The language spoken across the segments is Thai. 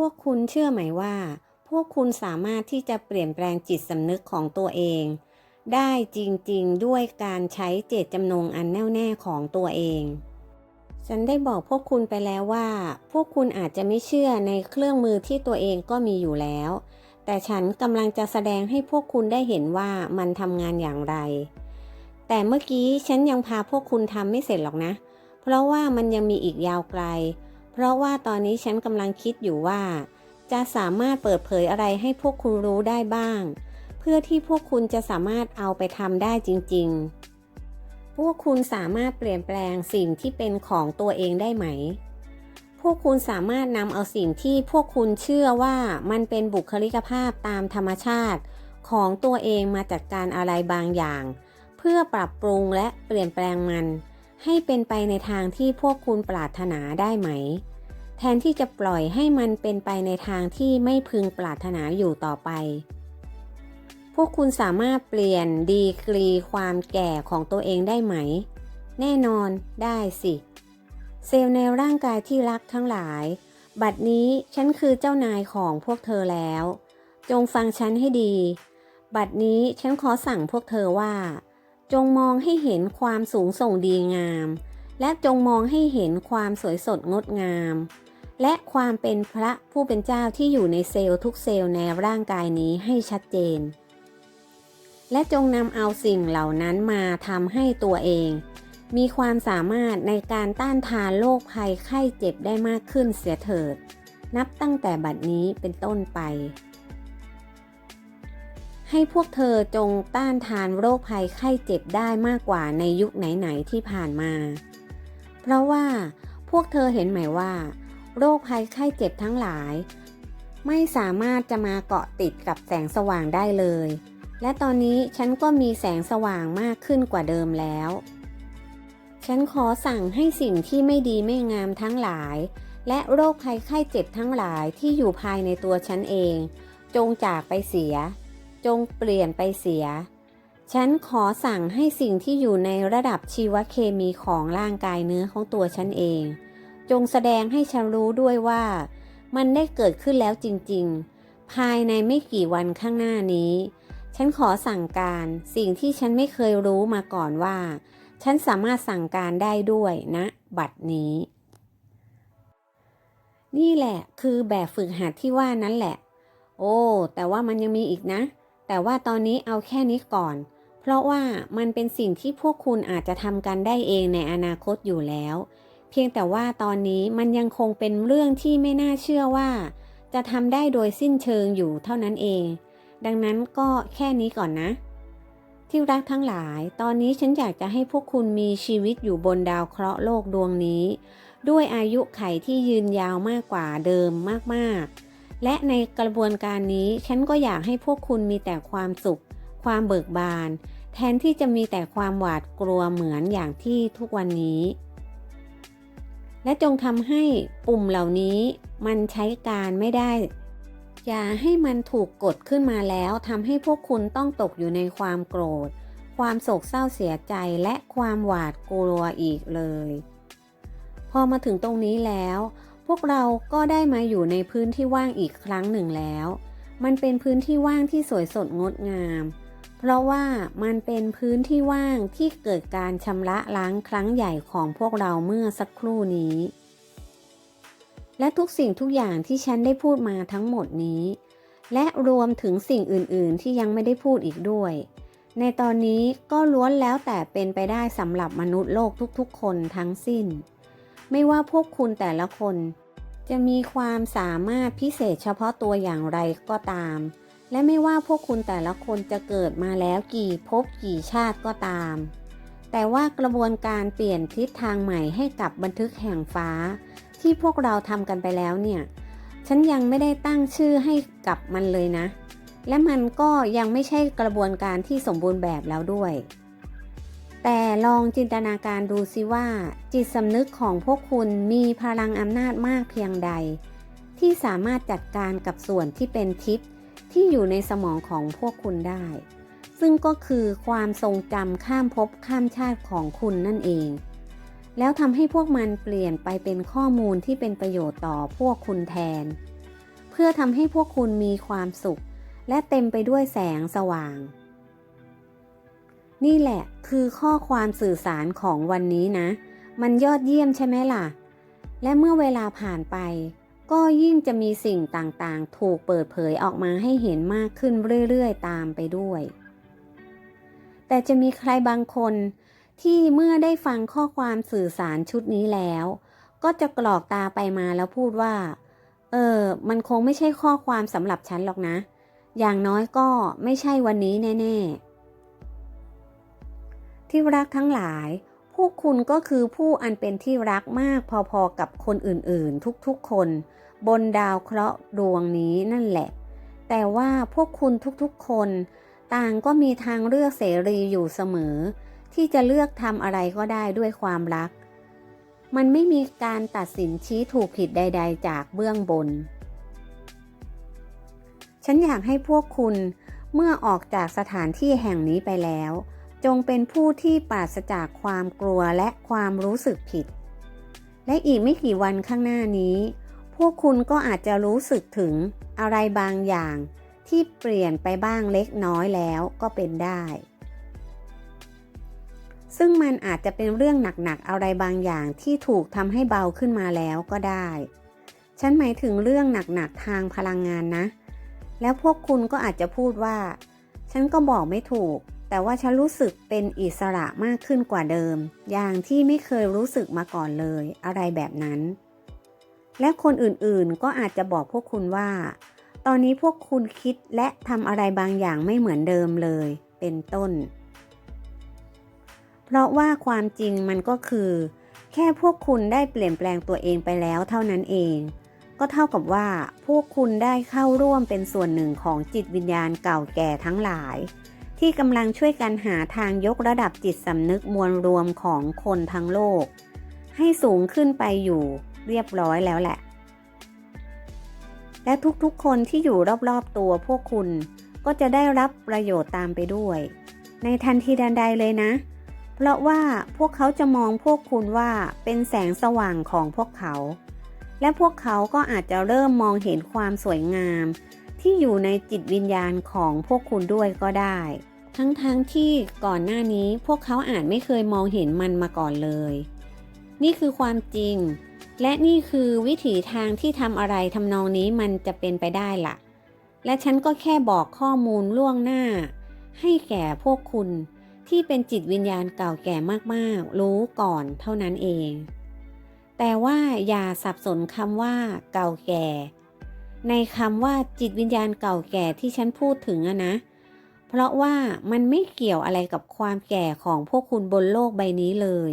พวกคุณเชื่อไหมว่า พวกคุณสามารถที่จะเปลี่ยนแปลงจิตสำนึกของตัวเอง ได้จริงๆ ด้วยการใช้เจตจำนงอันแน่วแน่ของตัวเอง ฉันได้บอกพวกคุณไปแล้วว่า พวกคุณอาจจะไม่เชื่อในเครื่องมือที่ตัวเองก็มีอยู่แล้ว แต่ฉันกำลังจะแสดงให้พวกคุณได้เห็นว่ามันทำงานอย่างไร แต่เมื่อกี้ฉันยังพาพวกคุณทำไม่เสร็จหรอกนะ เพราะว่ามันยังมีอีกยาวไกล เพราะว่าตอนนี้ฉันกำลังคิดอยู่ว่า จะสามารถเปิดเผยอะไรให้พวกคุณรู้ได้บ้าง เพื่อที่พวกคุณจะสามารถเอาไปทำได้จริง ๆ พวกคุณสามารถเปลี่ยนแปลงสิ่งที่เป็นของตัวเองได้ไหม พวกคุณสามารถนำเอาสิ่งที่พวกคุณเชื่อว่ามันเป็นบุคลิกภาพตามธรรมชาติ ของตัวเองมาจัดการอะไรบางอย่าง เพื่อปรับปรุงและเปลี่ยนแปลงมัน ให้เป็นไปในทางที่พวกคุณปรารถนาได้ไหม แทนที่จะปล่อยให้มันเป็นไปในทางที่ไม่พึงปรารถนาอยู่ต่อไป พวกคุณสามารถเปลี่ยนดีกรีความแก่ของตัวเองได้ไหม แน่นอนได้สิ เซลล์ในร่างกายที่รักทั้งหลาย บัดนี้ฉันคือเจ้านายของพวกเธอแล้ว จงฟังฉันให้ดี บัดนี้ฉันขอสั่งพวกเธอว่า จงมองให้เห็นความสูงส่งดีงาม และจงมองให้เห็นความสวยสดงดงาม และความเป็นพระผู้เป็นเจ้าที่อยู่ในเซลล์ทุกเซลล์ในร่างกายนี้ให้ชัดเจน และจงนำเอาสิ่งเหล่านั้นมาทำให้ตัวเอง มีความสามารถในการต้านทานโรคภัยไข้เจ็บได้มากขึ้นเสียเถิด นับตั้งแต่บัดนี้เป็นต้นไป ให้พวกเธอจงต้านทานโรคภัยไข้เจ็บได้มากกว่าในยุคไหนๆที่ผ่านมา เพราะว่าพวกเธอเห็นไหมว่า โรคภัยไข้เจ็บทั้งหลาย ไม่สามารถจะมาเกาะติดกับแสงสว่างได้เลย และตอนนี้ฉันก็มีแสงสว่างมากขึ้นกว่าเดิมแล้ว ฉันขอสั่งให้สิ่งที่ไม่ดีไม่งามทั้งหลาย และโรคภัยไข้เจ็บทั้งหลายที่อยู่ภายในตัวฉันเอง จงจากไปเสีย จงเปลี่ยนไปเสีย ฉันขอสั่งให้สิ่งที่อยู่ในระดับชีวเคมีของร่างกายเนื้อของตัวฉันเอง จงแสดงให้ฉันรู้ด้วยว่า มันได้เกิดขึ้นแล้วจริง ๆ ภายในไม่กี่วันข้างหน้านี้ ฉันขอสั่งการสิ่งที่ฉันไม่เคยรู้มาก่อนว่า ฉันสามารถสั่งการได้ด้วยนะ บัดนี้ นี่แหละคือแบบฝึกหัดที่ว่านั้นแหละโอ้ แต่ว่ามันยังมีอีกนะ แต่ว่าตอนนี้เอาแค่นี้ก่อน เพราะว่ามันเป็นสิ่งที่พวกคุณอาจจะทำกันได้เองในอนาคตอยู่แล้ว เพียงแต่ว่าตอนนี้มันยังคงเป็นเรื่องที่ไม่น่าเชื่อว่า จะทำได้โดยสิ้นเชิงอยู่เท่านั้นเอง ดังนั้นก็แค่นี้ก่อนนะ ที่รักทั้งหลาย ตอนนี้ฉันอยากจะให้พวกคุณมีชีวิตอยู่บนดาวเคราะห์โลกดวงนี้ ด้วยอายุไขที่ยืนยาวมากกว่าเดิมมากๆ และในกระบวนการนี้ฉันก็อยากให้พวกคุณมีแต่ความสุข ความเบิกบาน แทนที่จะมีแต่ความหวาดกลัวเหมือนอย่างที่ทุกวันนี้ และจงทำให้ปุ่มเหล่านี้มันใช้การไม่ได้ อย่าให้มันถูกกดขึ้นมาแล้วทำให้พวกคุณต้องตกอยู่ในความโกรธ ความโศกเศร้าเสียใจและความหวาดกลัวอีกเลย พอมาถึงตรงนี้แล้ว พวกเราก็ได้มาอยู่ในพื้นที่ว่างอีกครั้งหนึ่งแล้ว มันเป็นพื้นที่ว่างที่สวยสดงดงาม เพราะว่ามันเป็นพื้นที่ว่างที่เกิดการชำระล้างครั้งใหญ่ของพวกเราเมื่อสักครู่นี้ และทุกสิ่งทุกอย่างที่ฉันได้พูดมาทั้งหมดนี้ และรวมถึงสิ่งอื่น ๆ ที่ยังไม่ได้พูดอีกด้วย ในตอนนี้ก็ล้วนแล้วแต่เป็นไปได้สำหรับมนุษย์โลกทุกๆ คนทั้งสิ้น ไม่ว่าพวกคุณแต่ละคน จะมีความสามารถพิเศษเฉพาะตัวอย่างไรก็ตาม และไม่ว่าพวกคุณแต่ละคนจะเกิดมาแล้วกี่ภพกี่ชาติก็ตาม แต่ว่ากระบวนการเปลี่ยนทิศทางใหม่ให้กับบันทึกแห่งฟ้า ที่พวกเราทำกันไปแล้วเนี่ย ฉันยังไม่ได้ตั้งชื่อให้กับมันเลยนะ และมันก็ยังไม่ใช่กระบวนการที่สมบูรณ์แบบแล้วด้วย แต่ลองจินตนาการดูสิว่า จิตสำนึกของพวกคุณมีพลังอำนาจมากเพียงใด ที่สามารถจัดการกับส่วนที่เป็นทิพย์ที่อยู่ในสมองของพวกคุณได้ ซึ่งก็คือความทรงจำข้ามภพข้ามชาติของคุณนั่นเอง แล้วทำให้พวกมันเปลี่ยนไปเป็นข้อมูลที่เป็นประโยชน์ต่อพวกคุณแทน เพื่อทำให้พวกคุณมีความสุข และเต็มไปด้วยแสงสว่าง นี่แหละคือข้อความสื่อสารของวันนี้นะ มันยอดเยี่ยมใช่ไหมล่ะ และเมื่อเวลาผ่านไป ก็ยิ่งจะมีสิ่งต่างๆ ถูกเปิดเผยออกมาให้เห็นมากขึ้นเรื่อยๆ ตามไปด้วย แต่จะมีใครบางคนที่เมื่อได้ฟังข้อความสื่อสารชุดนี้แล้ว ก็จะกรอกตาไปมาแล้วพูดว่า เออ มันคงไม่ใช่ข้อความสำหรับฉันหรอกนะ อย่างน้อยก็ไม่ใช่วันนี้แน่ ๆ ที่รักทั้งหลาย พวกคุณก็คือผู้อันเป็นที่รักมากพอๆกับคนอื่นๆ ทุกๆคน บนดาวเคราะห์ดวงนี้นั่นแหละ แต่ว่าพวกคุณทุกๆคน ต่างก็มีทางเลือกเสรีอยู่เสมอ ที่จะเลือกทำอะไรก็ได้ด้วยความรัก มันไม่มีการตัดสินชี้ถูกผิดใด ๆ จากเบื้องบน ฉันอยากให้พวกคุณเมื่อออกจากสถานที่แห่งนี้ไปแล้ว จงเป็นผู้ที่ปราศจากความกลัวและความรู้สึกผิด และอีกไม่กี่วันข้างหน้านี้ พวกคุณก็อาจจะรู้สึกถึงอะไรบางอย่าง ที่เปลี่ยนไปบ้างเล็กน้อยแล้วก็เป็นได้ ซึ่งมันอาจจะเป็นเรื่องหนักๆอะไรบางอย่างที่ถูกทำให้เบาขึ้นมาแล้วก็ได้ ฉันหมายถึงเรื่องหนักๆทางพลังงานนะ แล้วพวกคุณก็อาจจะพูดว่า ฉันก็บอกไม่ถูก แต่ว่าฉันรู้สึกเป็นอิสระมากขึ้นกว่าเดิม อย่างที่ไม่เคยรู้สึกมาก่อนเลย อะไรแบบนั้น และคนอื่นๆก็อาจจะบอกพวกคุณว่า ตอนนี้พวกคุณคิดและทำอะไรบางอย่างไม่เหมือนเดิมเลย เป็นต้น เพราะว่าความจริงมันก็คือ แค่พวกคุณได้เปลี่ยนแปลงตัวเองไปแล้วเท่านั้นเอง ก็เท่ากับว่า พวกคุณได้เข้าร่วมเป็นส่วนหนึ่งของจิตวิญญาณเก่าแก่ทั้งหลาย ที่กำลังช่วยกันหาทางยกระดับจิตสำนึกมวลรวมของคนทั้งโลก ให้สูงขึ้นไปอยู่เรียบร้อยแล้วแหละ และทุกๆคนที่อยู่รอบๆตัวพวกคุณก็จะได้รับประโยชน์ตามไปด้วย ในทันทีทันใดเลยนะ เพราะว่าพวกเขาจะมองพวกคุณว่าเป็นแสงสว่างของพวกเขา และพวกเขาก็อาจจะเริ่มมองเห็นความสวยงาม ที่อยู่ในจิตวิญญาณของพวกคุณด้วยก็ได้ ทั้งๆทที่ก่อนหน้านี้พวกเขาอาจไม่เคยมองเห็นมันมาก่อนเลย นี่คือความจริง และนี่คือวิถีทางที่ทำอะไรทำนองนี้มันจะเป็นไปได้ล่ะ และฉันก็แค่บอกข้อมูลล่วงหน้า ให้แก่พวกคุณที่เป็นจิตวิญญาณเก่าแก่มากๆ รู้ก่อนเท่านั้นเอง แต่ว่าอย่าสับสนคำว่าเก่าแก่ ในคำว่าจิตวิญญาณเก่าแก่ที่ฉันพูดถึงอะนะ เพราะว่ามันไม่เกี่ยวอะไรกับความแก่ของพวกคุณบนโลกใบนี้เลย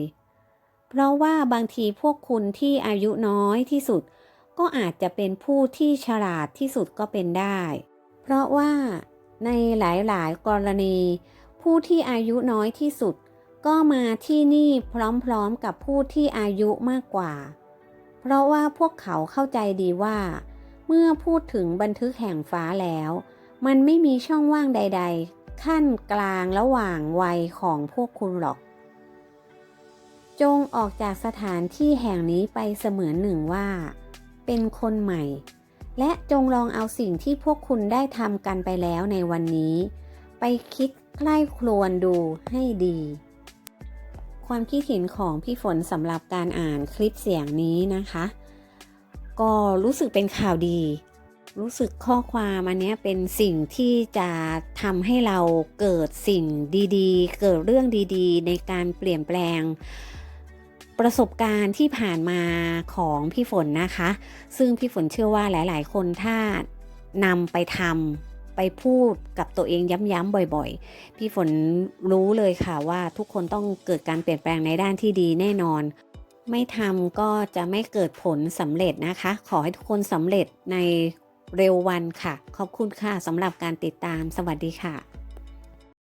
เพราะว่าบางทีพวกคุณที่อายุน้อยที่สุด ก็อาจจะเป็นผู้ที่ฉลาดที่สุดก็เป็นได้ เพราะว่าในหลายๆ กรณี ผู้ที่อายุน้อยที่สุด ก็มาที่นี่พร้อมๆกับผู้ที่อายุมากกว่า เพราะว่าพวกเขาเข้าใจดีว่า เมื่อพูดถึงบันทึกแห่งฟ้าแล้ว มันไม่มีช่องว่างใด ๆ ขั้นกลางระหว่างวัยของพวกคุณหรอก จงออกจากสถานที่แห่งนี้ไปเสมือนหนึ่งว่า เป็นคนใหม่ และจงลองเอาสิ่งที่พวกคุณได้ทำกันไปแล้วในวันนี้ ไปคิดใกล้ครวนดูให้ดี ความคิดเห็นของพี่ฝนสำหรับการอ่านคลิปเสียงนี้นะคะ ก็รู้สึกเป็นข่าวดี รู้สึกข้อความอันนี้เป็นสิ่งที่จะทำให้เราเกิดสิ่งดีๆ เกิดเรื่องดีๆ ในการเปลี่ยนแปลงประสบการณ์ที่ผ่านมาของพี่ฝนนะคะ ซึ่งพี่ฝนเชื่อว่าหลาย ๆ คนถ้านำไปทำไปพูดกับตัวเองย้ำๆบ่อยๆ พี่ฝนรู้เลยค่ะว่าทุกคนต้องเกิดการเปลี่ยนแปลงในด้านที่ดีแน่นอน ไม่ทำก็จะไม่เกิดผลสำเร็จนะคะ ขอให้ทุกคนสำเร็จในเร็ววันค่ะ ขอบคุณค่ะสำหรับการติดตามสวัสดีค่ะ